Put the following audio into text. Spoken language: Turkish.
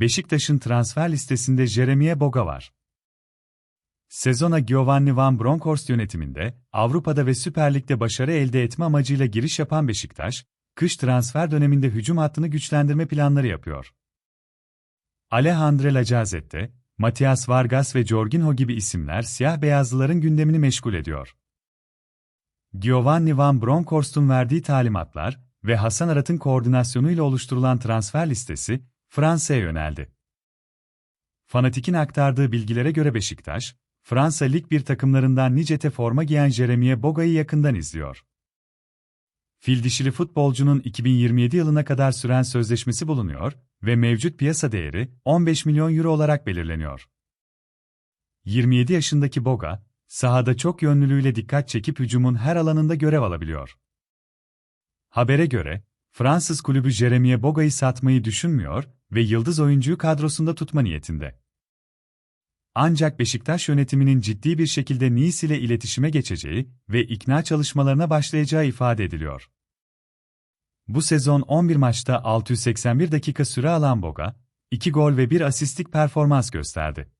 Beşiktaş'ın transfer listesinde Jeremie Boga var. Sezona Giovanni Van Bronckhorst yönetiminde, Avrupa'da ve Süper Lig'de başarı elde etme amacıyla giriş yapan Beşiktaş, kış transfer döneminde hücum hattını güçlendirme planları yapıyor. Alejandro Lacazette, Matias Vargas ve Jorginho gibi isimler siyah-beyazlıların gündemini meşgul ediyor. Giovanni Van Bronckhorst'un verdiği talimatlar ve Hasan Arat'ın koordinasyonuyla oluşturulan transfer listesi Fransa'ya yöneldi. Fanatik'in aktardığı bilgilere göre Beşiktaş, Fransa Lig 1 takımlarından Nicet'e forma giyen Jeremie Boga'yı yakından izliyor. Fildişili futbolcunun 2027 yılına kadar süren sözleşmesi bulunuyor ve mevcut piyasa değeri 15 milyon euro olarak belirleniyor. 27 yaşındaki Boga, sahada çok yönlülüğüyle dikkat çekip hücumun her alanında görev alabiliyor. Habere göre, Fransız kulübü Jeremie Boga'yı satmayı düşünmüyor ve yıldız oyuncuyu kadrosunda tutma niyetinde. Ancak Beşiktaş yönetiminin ciddi bir şekilde Nice ile iletişime geçeceği ve ikna çalışmalarına başlayacağı ifade ediliyor. Bu sezon 11 maçta 681 dakika süre alan Boga, 2 gol ve 1 asistlik performans gösterdi.